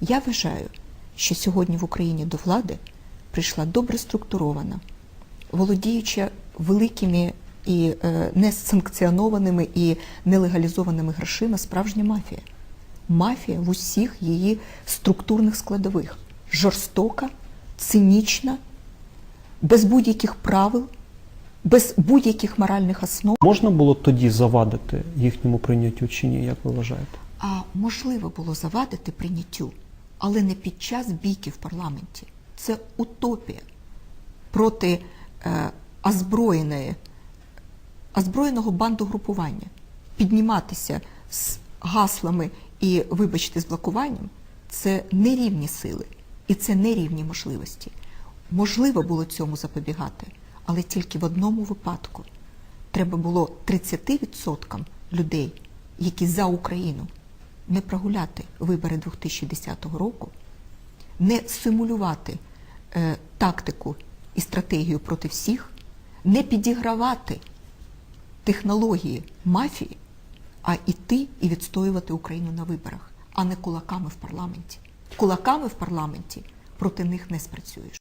Я вважаю, що сьогодні в Україні до влади прийшла добре структурована, володіюча великими і е, несанкціонованими і нелегалізованими грошима справжня мафія. Мафія в усіх її структурних складових. Жорстока, цинічна, без будь-яких правил, без будь-яких моральних основ. Можна було тоді завадити їхньому прийняттю чи ні, як ви вважаєте? А можливо було завадити прийняттю, але не під час бійки в парламенті. Це утопія проти е, озброєної, озброєного бандогрупування. Підніматися з гаслами і, вибачте, з блокуванням це нерівні сили і це нерівні можливості. Можливо було цьому запобігати, але тільки в одному випадку. Треба було 30% людей, які за Україну, не прогуляти вибори 2010 року, не симулювати е, тактику і стратегію проти всіх, не підігравати технології мафії, а йти і відстоювати Україну на виборах, а не кулаками в парламенті. Кулаками в парламенті проти них не спрацюєш.